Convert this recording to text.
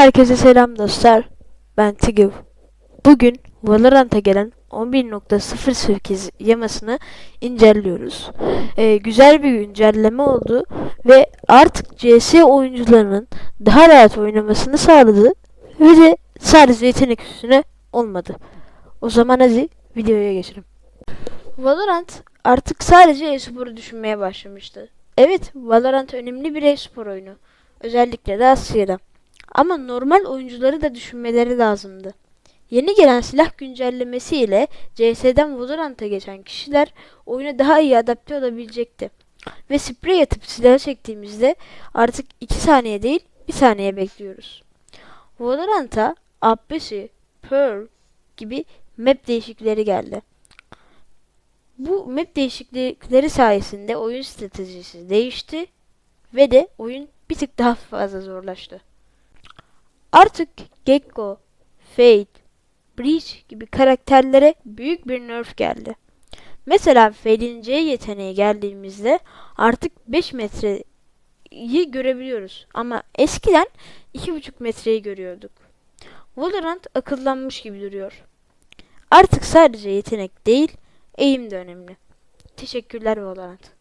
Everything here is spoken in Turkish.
Herkese selam dostlar. Ben Tigov. Bugün Valorant'a gelen 11.08 yamasını inceliyoruz. Ee, güzel bir güncelleme oldu ve artık CS oyuncularının daha rahat oynamasını sağladı ve de sadece yetenek üstüne olmadı. O zaman hadi videoya geçelim. Valorant artık sadece e-sporu düşünmeye başlamıştı. Evet, Valorant önemli bir e-spor oyunu. Özellikle de Asya'da. Ama normal oyuncuları da düşünmeleri lazımdı. Yeni gelen silah güncellemesi ile CS'den Valorant'a geçen kişiler oyuna daha iyi adapte olabilecekti. Ve sprey atıp silahı çektiğimizde artık 2 saniye değil 1 saniye bekliyoruz. Valorant'a Abbasi, Pearl gibi map değişiklikleri geldi. Bu map değişiklikleri sayesinde oyun stratejisi değişti ve de oyun bir tık daha fazla zorlaştı. Artık Gekko, Fade, Breach gibi karakterlere büyük bir nerf geldi. Mesela Fade'in C yeteneği geldiğimizde artık 5 metreyi görebiliyoruz. Ama eskiden 2,5 metreyi görüyorduk. Valorant akıllanmış gibi duruyor. Artık sadece yetenek değil, eğim de önemli. Teşekkürler Valorant.